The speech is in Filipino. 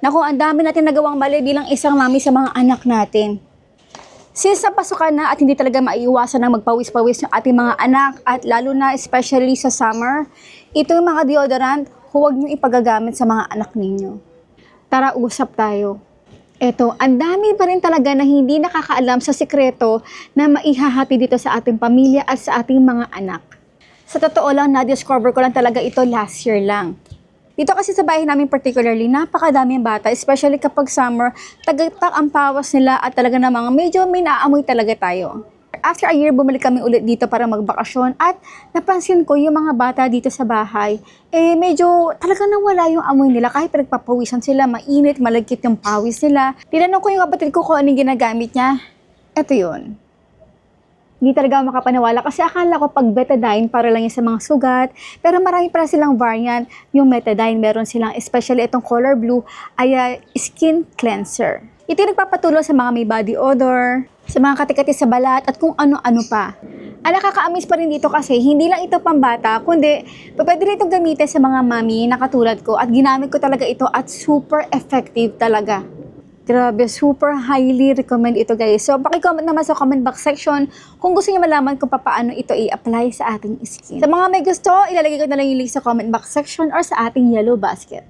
Naku, ang dami natin nagawang mali bilang isang mami sa mga anak natin. Since napasukan na at hindi talaga maiiwasan ng magpawis-pawis ng ating mga anak at lalo na especially sa summer, ito yung mga deodorant, huwag niyo ipagagamit sa mga anak ninyo. Tara, usap tayo. Eto, ang dami pa rin talaga na hindi nakakaalam sa sikreto na maihahati dito sa ating pamilya at sa ating mga anak. Sa totoo lang, na-discover ko lang talaga ito last year lang. Dito kasi sa bahay namin particularly, napakadaming bata, especially kapag summer, tagatak ang pawas nila at talaga namang medyo may naamoy talaga tayo. After a year, bumalik kami ulit dito para magbakasyon at napansin ko yung mga bata dito sa bahay, eh medyo talaga nawala yung amoy nila kahit pinagpapawisan sila, mainit, malagkit yung pawis nila. Tinanong ko yung kapatid ko kung anong ginagamit niya. Ito yun hindi talaga ako makapaniwala kasi akala ko pag betadine para lang yan sa mga sugat. Pero marami pala silang variant. Yung betadine, meron silang, especially itong color blue, ay ah, skin cleanser. Ito yung nagpapatulong sa mga may body odor, sa mga katikati sa balat, at kung ano-ano pa. Ang nakaka-amaze pa rin dito kasi hindi lang ito pambata, kundi pwede rin itong gamitin sa mga mami na katulad ko at ginamit ko talaga ito at super effective talaga. Grabe, super highly recommend ito guys. So, pakicomment naman sa comment box section kung gusto niyo malaman kung paano ito i-apply sa ating skin. Sa mga may gusto, ilalagay ko na lang yung link sa comment box section or sa ating yellow basket.